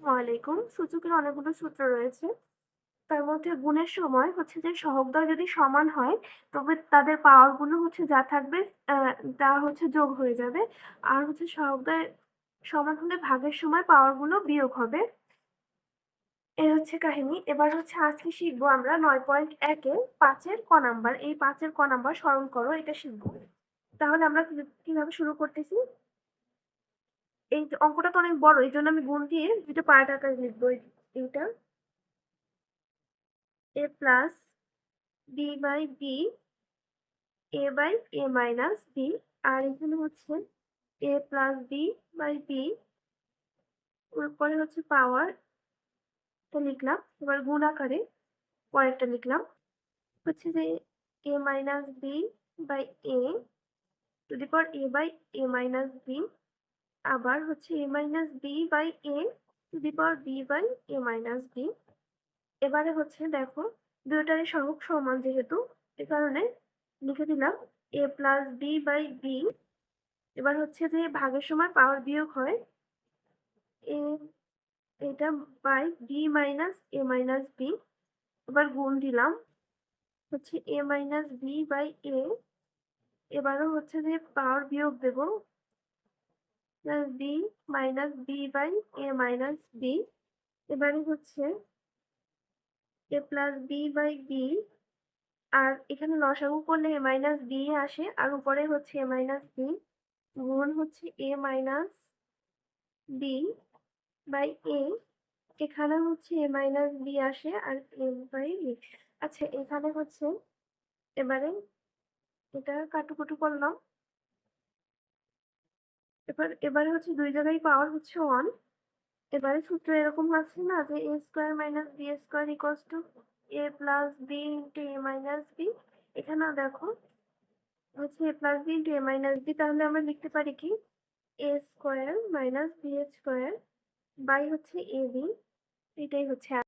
ওয়ালাইকুম। সূচকের অনেকগুলো সূত্র রয়েছে। তার মধ্যে গুণের সময় হচ্ছে যে সহগদ্বয় যদি সমান হয়, তবে তাদের পাওয়ারগুলো হচ্ছে যা থাকবে তা হচ্ছে যোগ হয়ে যাবে। আর হচ্ছে সহগদ্বয় সমান হলে ভাগের সময় পাওয়ারগুলো বিয়োগ হবে। এ হচ্ছে কাহিনী। এবার হচ্ছে আজকে শিখব আমরা নয় পয়েন্ট একে পাঁচের ক নাম্বার। এই পাঁচের ক নাম্বার স্মরণ করো, এটা শিখব। তাহলে আমরা কীভাবে শুরু করতেছি? এই অঙ্কটা তো অনেক বড়, এই জন্য আমি গুণ দিয়ে দুটো পার্ট আকারে লিখব এই- এইটা A plus B by B A by A minus B আর এখানে হচ্ছে A plus B by B পরে হচ্ছে পাওয়ার টা লিখলাম। এবার গুণ আকারে পরেরটা লিখলাম। হচ্ছে যে A minus B by A to the power A by A minus B আবার হচ্ছে A minus B by A to the power B by A minus B এবারে হচ্ছে দেখো দুটারই সহগ সমান যেহেতু, এ কারণে লিখে দিলাম A plus B by B এবার হচ্ছে যে ভাগের সময় পাওয়ার বিয়োগ হয় এ এটা by B minus A minus B এবার গুণ দিলাম, হচ্ছে A minus B by A এবারও হচ্ছে যে পাওয়ার বিয়োগ দেব plus B minus B by A minus B এবারে হচ্ছে A plus B by B আর এখানে লসাগু করলে এ মাইনাস বি আসে, আর উপরে হচ্ছে এ মাইনাস বি গুণ হচ্ছে A minus B by A এখানে হচ্ছে এ মাইনাস বি আসে আর এ বাই বি আচ্ছা এখানে হচ্ছে, এবারে এটা কাটুকুটু করলাম। এবার, এবারে হচ্ছে দুই জায়গায় পাওয়ার হচ্ছে ওয়ান এবারে সূত্র এরকম আছে না যে A square minus B square equals to A plus B into A minus B এখানেও দেখো, হচ্ছে A plus B into A minus B তাহলে আমরা লিখতে পারি কি? A square minus B square by হচ্ছে এ বি এটাই হচ্ছে